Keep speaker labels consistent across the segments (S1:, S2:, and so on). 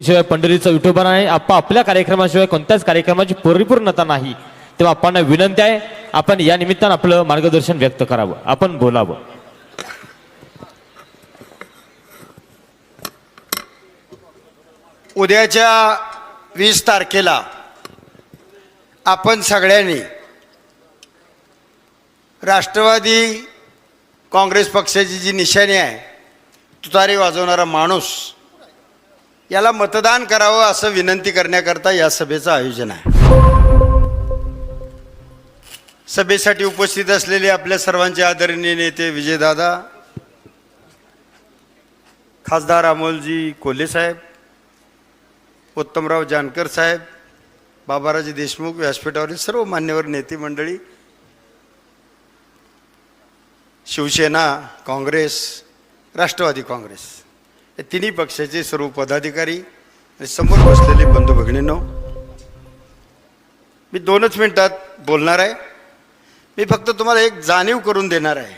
S1: शिवाय पंढरीचा विठोबा नाही आप्पा आपल्या कार्यक्रमाशिवाय कोणत्याच कार्यक्रमाची परिपूर्णता नाही. तेव्हा आपण विनंती आहे आपण या निमित्तानं आपलं मार्गदर्शन व्यक्त करावं. आपण बोलावं.
S2: उद्याच्या वीस तारखेला आपण सगळ्यांनी राष्ट्रवादी काँग्रेस पक्षाची जी निशाणी आहे तुतारी वाजवणारा माणूस याला मतदान करावं असं विनंती करण्याकरता या सभेचं आयोजन आहे. सभेसाठी उपस्थित असलेले आपल्या सर्वांचे आदरणीय नेते विजयदादा खासदार अमोलजी कोल्हे साहेब उत्तमराव जानकर साहेब बाबाराजे देशमुख व्यासपीठावरील सर्व मान्यवर नेते मंडळी शिवसेना काँग्रेस राष्ट्रवादी काँग्रेस. तिन्ही पक्षाचे सर्व पदाधिकारी आणि समोर बसलेले बंधू भगिनींनो मी दोनच मिनिटात बोलणार आहे. मी फक्त तुम्हाला एक जाणीव करून देणार आहे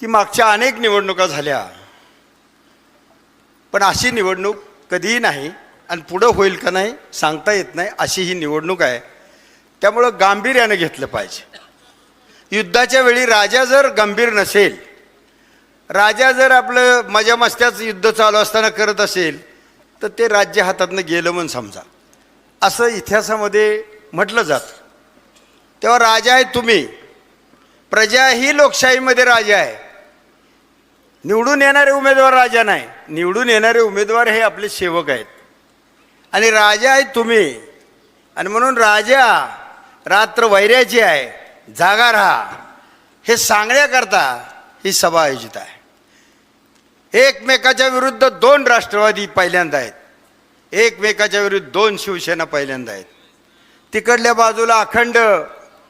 S2: की मागच्या अनेक निवडणुका झाल्या पण अशी निवडणूक कधीही नाही आणि पुढं होईल का नाही सांगता येत नाही अशी ही निवडणूक आहे. त्यामुळं गांभीर्यानं घेतलं पाहिजे. युद्धाच्या वेळी राजा जर गंभीर नसेल राजा जर आपलं मजा मस्त्याचं युद्ध चालू असताना करत असेल तर ते राज्य हातातनं गेलं म्हणून समजा. असं इतिहासामध्ये म्हटलं जातं. तेव्हा राजा आहे तुम्ही. प्रजा ही लोकशाहीमध्ये राजा आहे. निवडून येणारे उमेदवार राजा नाही. निवडून येणारे उमेदवार हे आपले सेवक आहेत. आणि राजा आहे तुम्ही. आणि म्हणून राजा रात्र वैर्याची आहे. जागा राहा. हे सांगण्याकरता ही सभा आयोजित आहे. एकमेकाच्या विरुद्ध दोन राष्ट्रवादी पहिल्यांदा आहेत. एकमेकाच्या विरुद्ध दोन शिवसेना पहिल्यांदा आहेत. तिकडल्या बाजूला अखंड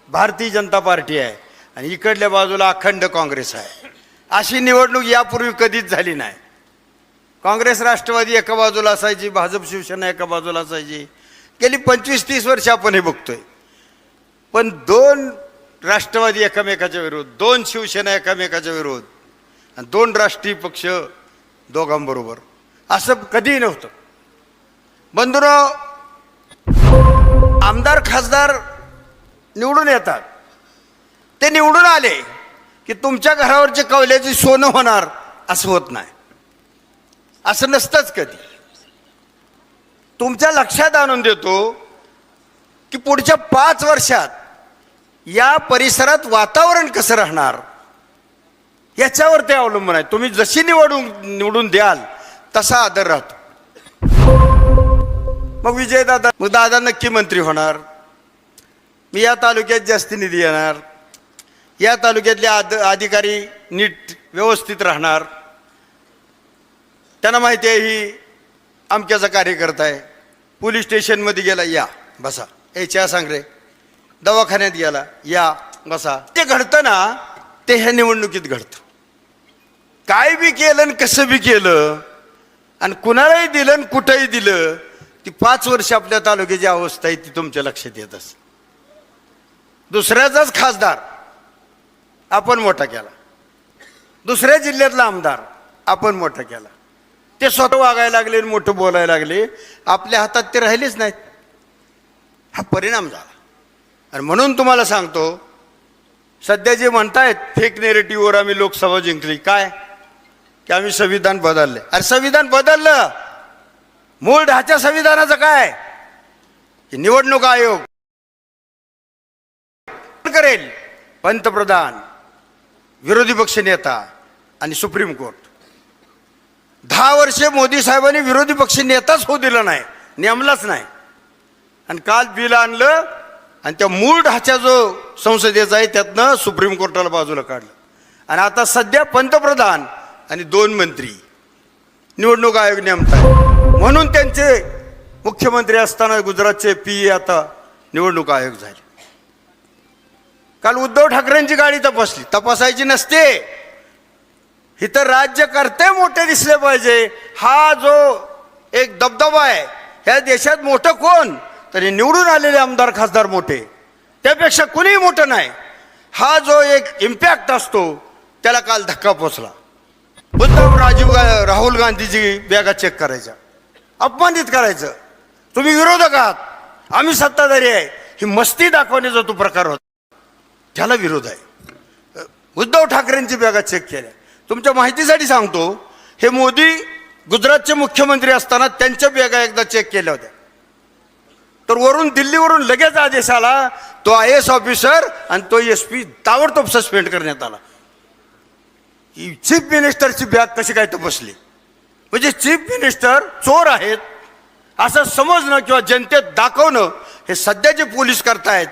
S2: भारतीय जनता पार्टी आहे आणि इकडल्या बाजूला अखंड काँग्रेस आहे. अशी निवडणूक यापूर्वी कधीच झाली नाही. काँग्रेस राष्ट्रवादी एका बाजूला असायची भाजप शिवसेना एका बाजूला असायची. गेली पंचवीस तीस वर्ष आपण हे बघतोय. पण दोन राष्ट्रवादी एकमेकाच्या विरोध दोन शिवसेना एकमेकाच्या विरोध आणि दोन राष्ट्रीय पक्ष दोघांबरोबर. असं कधीही नव्हतं. बंधुराव आमदार खासदार निवडून येतात. ते निवडून आले की तुमच्या घरावरचे कवल्याचे सोनं होणार असं होत नाही. असं नसतंच कधी. तुमच्या लक्षात आणून देतो की पुढच्या पाच वर्षात या परिसरात वातावरण कसं राहणार? याच्यावर ते अवलंबून आहे. तुम्ही जशी निवडून निवडून द्याल तसा आदर राहतो. मग विजय दादा मग दादा नक्की मंत्री होणार. मी या तालुक्यात जास्त निधी येणार. या तालुक्यातले आद अधिकारी नीट व्यवस्थित राहणार. त्यांना माहिती आहे ही अमक्याचा कार्यकर्ता आहे. पोलीस स्टेशनमध्ये गेला या बसा. याच्या चहा सांग रे. दवाखान्यात गेला या बसा. ते घडतं ना ते ह्या निवडणुकीत घडतं. काय बी केलं आणि कसं बी केलं आणि कुणालाही दिलं आणि कुठंही दिलं ती पाच वर्ष आपल्या तालुक्याची अवस्था आहे ती तुमच्या लक्षात येत असते दुसऱ्याचाच खासदार आपण मोठा केला. दुसऱ्या जिल्ह्यातला आमदार आपण मोठा केला. ते स्वतः वागायला लागले आणि मोठं बोलायला लागले. आपल्या हातात ते राहिलेच नाहीत. हा परिणाम झाला. आणि म्हणून तुम्हाला सांगतो सध्या जे म्हणतायत फेक नेरेटिव्हवर आम्ही लोकसभा जिंकली. काय? की आम्ही संविधान बदलले. अरे संविधान बदललं. मूळ ढाच्या संविधानाचं काय? की निवडणूक आयोग. करेल. पंतप्रधान विरोधी पक्ष नेता आणि सुप्रीम कोर्ट. दहा वर्षे मोदी साहेबांनी विरोधी पक्ष नेताच होऊ दिला नाही. नेमलाच नाही. आणि काल बिल आणलं आणि त्या मूळ ढाचा जो संसदेचा आहे त्यातनं सुप्रीम कोर्टाला बाजूला काढलं. आणि आता सध्या पंतप्रधान आणि दोन मंत्री. निवडणूक आयोग नेमतात म्हणून त्यांचे मुख्यमंत्री असताना गुजरातचे पी आता निवडणूक आयोग झाले. काल उद्धव ठाकरेंची गाडी तपासली. तपासायची नसते. इथं राज्यकर्ते मोठे दिसले पाहिजे. हा जो एक दबदबा आहे ह्या देशात मोठं कोण? तरी निवडून आलेले आमदार खासदार मोठे. त्यापेक्षा कुणीही मोठं नाही. हा जो एक इम्पॅक्ट असतो त्याला काल धक्का पोचला. मुद्दाम राजीव गा राहुल गांधीची बॅगा चेक करायच्या अपमानित करायचं. तुम्ही विरोधक आहात. आम्ही सत्ताधारी आहे. ही मस्ती दाखवण्याचा तो प्रकार होता. त्याला विरोध आहे. उद्धव ठाकरेंची बॅगा चेक केल्या. तुमच्या माहितीसाठी सांगतो हे मोदी गुजरातचे मुख्यमंत्री असताना त्यांच्या बॅगा एकदा चेक केल्या होत्या. तर वरून दिल्लीवरून लगेच आदेश आला तो आय एस ऑफिसर आणि तो एस पी ताबडतोब सस्पेंड करण्यात आला. ही चीफ मिनिस्टरची बॅग कशी काय तपासली? म्हणजे चीफ मिनिस्टर चोर आहेत असं समजणं किंवा जनतेत दाखवणं हे सध्याचे पोलीस करतायत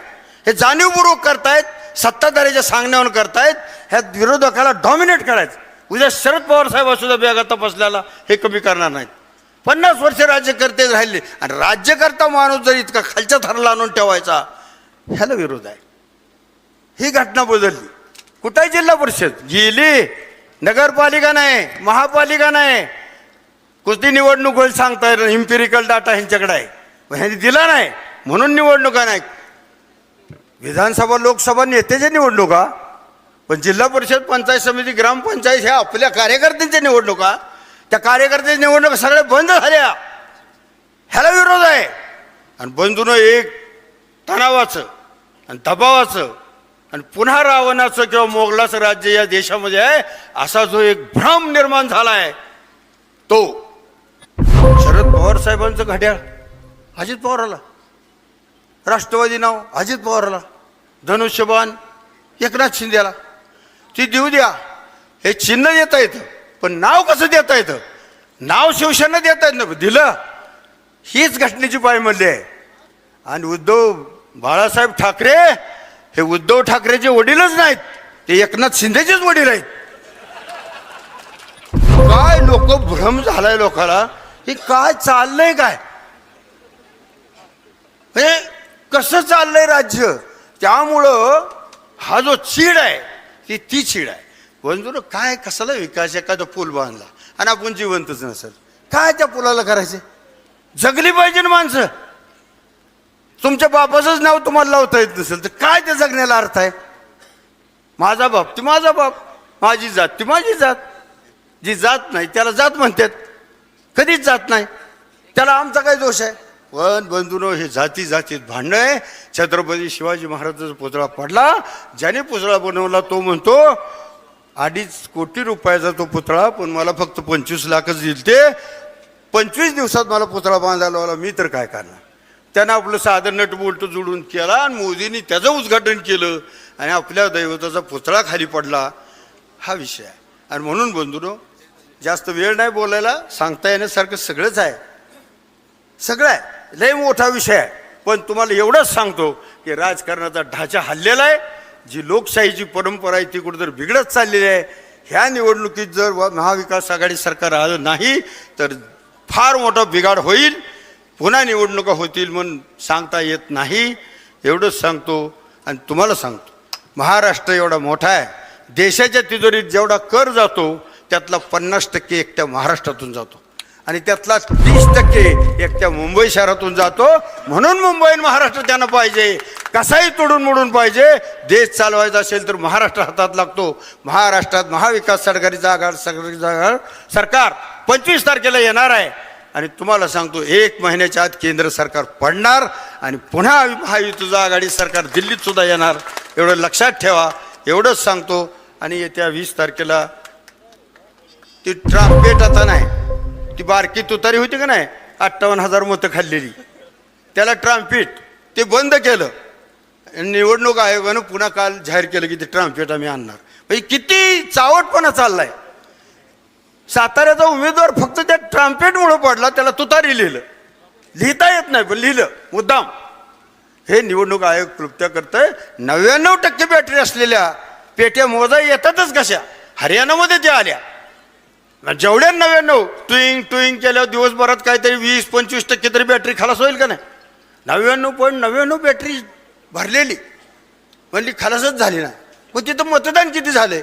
S2: हे जाणीवपूर्वक करतायत सत्ताधाऱ्याच्या सांगण्यावर करतायत ह्या विरोधकाला डॉमिनेट करायचं. उद्या शरद पवार साहेबांसुद्धा बॅगा तपासल्याला हे कमी करणार नाहीत. पन्नास वर्ष राज्यकर्ते राहिले आणि राज्यकर्ता माणूस जर इतका खालच्या थरला आणून ठेवायचा ह्याला विरोध आहे. ही घटना बदलली. कुठे जिल्हा परिषद? गेली. नगरपालिका नाही महापालिका नाही. कुस्ती निवडणूक होईल सांगता येईल इम्पेरिकल डाटा ह्यांच्याकडे आहे. पण ह्यांनी दिला नाही. म्हणून निवडणुका नाही. विधानसभा लोकसभा नेत्याच्या निवडणुका पण जिल्हा परिषद पंचायत समिती ग्रामपंचायत ह्या आपल्या कार्यकर्त्यांच्या निवडणुका. त्या कार्यकर्त्याच्या निवडणुका सगळ्या बंद झाल्या. ह्याला विरोध आहे. आणि बंधून एक तणावाचं आणि दबावाचं आणि पुन्हा रावणाचं किंवा मोगलाचं राज्य या देशामध्ये आहे असा जो एक भ्रम निर्माण झाला आहे तो शरद पवार साहेबांचं घड्याळ अजित पवाराला. राष्ट्रवादी नाव अजित पवाराला. धनुष्यबान एकनाथ शिंदेला. ती देऊ द्या. हे चिन्ह देता येतं पण नाव कसं देता येतं? नाव शिवसेना देता येत ना दिलं. हीच घटनेची पायमल्ली आहे. आणि उद्धव बाळासाहेब ठाकरे हे उद्धव ठाकरेचे वडीलच नाहीत. ते एकनाथ शिंदेचेच वडील आहेत. काय लोक भ्रम झालाय लोकाला? हे काय चाललंय काय? हे कसं चाललंय राज्य? त्यामुळं हा जो चीड आहे ती ती चीड आहे. बंधून काय कसाला विकास एखादा पूल बांधला? आणि आपण जिवंतच नसेल. काय त्या पुलाला करायचे? जगली पाहिजे ना माणसं. तुमच्या बापाचंच नाव तुम्हाला लावता येत नसेल तर काय त्या जगण्याला अर्थ आहे? माझा बाप ती माझा बाप माझी जात ती माझी जात. जी जात नाही त्याला जात म्हणतात. कधीच जात नाही. त्याला आमचा काय दोष आहे? पण बंधुनो हे जाती जातीत भांडणं आहे. छत्रपती शिवाजी महाराजांचा पुतळा पडला. ज्याने पुतळा बनवला तो म्हणतो अडीच कोटी रुपयाचा तो पुतळा पण मला फक्त पंचवीस लाखच दिल ते पंचवीस दिवसात मला पुतळा बांधायला लावला मी तर काय करणार? त्यानं आपलं साधं नट बोलट जोडून केला आणि मोदींनी त्याचं उद्घाटन केलं आणि आपल्या दैवताचा पुतळा खाली पडला. हा विषय आहे. आणि म्हणून बंधुनो जास्त वेळ नाही बोलायला सांगता येण्यासारखं सगळंच आहे. सगळं आहे. लय मोठा विषय आहे. पण तुम्हाला एवढंच सांगतो की राजकारणाचा ढाचा हल्लेला आहे. जी लोकशाहीची परंपरा आहे ती कुठेतरी बिघडत चाललेली आहे. ह्या निवडणुकीत जर महाविकास आघाडी सरकार आलं नाही तर फार मोठा बिघाड होईल. पुन्हा निवडणुका होतील म्हणून सांगता येत नाही. एवढंच सांगतो आणि तुम्हाला सांगतो. महाराष्ट्र एवढा मोठा आहे. देशाच्या तिजोरीत जेवढा कर जातो त्यातला पन्नास टक्के एकट्या महाराष्ट्रातून जातो. आणि त्यातला तीस टक्के एकट्या मुंबई शहरातून जातो. म्हणून मुंबई आणि महाराष्ट्र त्यांना पाहिजे. कसाही तोडून मोडून पाहिजे. देश चालवायचा असेल तर महाराष्ट्र हातात लागतो. महाराष्ट्रात महाविकास सरकारी जागा सरकारी जागा सरकार पंचवीस तारखेला येणार आहे. आणि तुम्हाला सांगतो एक महिन्याच्या आत केंद्र सरकार पडणार आणि पुन्हा महायुतीचं आघाडी सरकार दिल्लीत सुद्धा येणार. एवढं लक्षात ठेवा. एवढंच सांगतो. आणि येत्या वीस तारखेला ती ट्राम्पेट आता नाही. ती बारकी तुतारी होती का नाही? अठ्ठावन्न हजार मतं खाल्लेली. त्याला ट्राम्पेट ते बंद केलं. आणि निवडणूक आयोगानं पुन्हा काल जाहीर केलं की ते ट्राम्पेट आम्ही आणणार. म्हणजे किती चावटपणा चाललाय. साताऱ्याचा उमेदवार फक्त त्या ट्रम्पेटमुळं पडला त्याला तुतारी लिहिलं. लिहिता येत नाही पण लिहिलं. मुद्दाम. हे निवडणूक आयोग कृत्य करतंय. नव्याण्णव टक्के बॅटरी असलेल्या पेट्या मोजा येतातच कशा? हरियाणामध्ये त्या आल्या. जेवढ्या नव्याण्णव ट्विंग ट्विंग केल्यावर दिवसभरात काहीतरी वीस पंचवीस टक्के तरी बॅटरी खलास होईल का नाही? नव्याण्णव पॉईंट नव्याण्णव बॅटरी भरलेली. म्हणली खलासच झाली नाही. मग तिथं मतदान किती झालंय?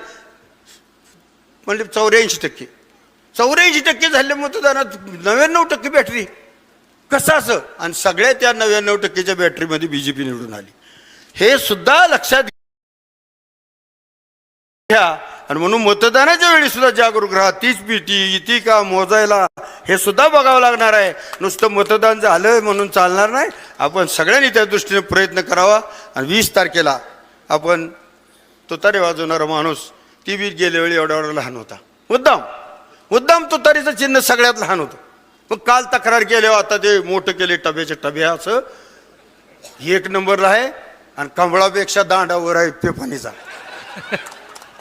S2: म्हणले चौऱ्याऐंशी टक्के. चौऱ्याऐंशी टक्के झाले मतदानात नव्याण्णव टक्के बॅटरी कसं असं? आणि सगळ्या त्या नव्याण्णव टक्केच्या बॅटरीमध्ये बी जे पी निवडून आली. हे सुद्धा लक्षात घ्या. आणि म्हणून मतदानाच्या वेळी सुद्धा जागरूक राहा. तीच पिटी इती का मोजायला? हे सुद्धा बघावं लागणार आहे. नुसतं मतदान झालं म्हणून चालणार नाही. आपण सगळ्यांनी त्या दृष्टीने प्रयत्न करावा. आणि वीस तारखेला आपण तुतारी वाजवणारा माणूस ती बी गेल्या वेळी एवढा एवढा लहान होता. मुद्दाम. मुद्दाम तुतारीचं चिन्ह सगळ्यात लहान होतं. मग काल तक्रार केली आता ते मोठं केले टब्याचे टबे असं. एक नंबरला आहे आणि कमळापेक्षा दांडावर आहे पेफानीचा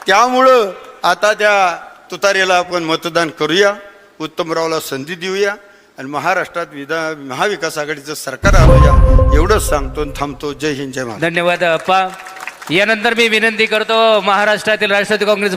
S2: त्यामुळं आता त्या तुतारीला आपण मतदान करूया उत्तमरावला संधी देऊया आणि महाराष्ट्रात विधा महाविकास आघाडीचं सरकार आणूया एवढंच सांगतो आणि थांबतो. जय हिंद जय महा
S3: धन्यवाद अप्पा. यानंतर मी विनंती करतो महाराष्ट्रातील राष्ट्रवादी काँग्रेस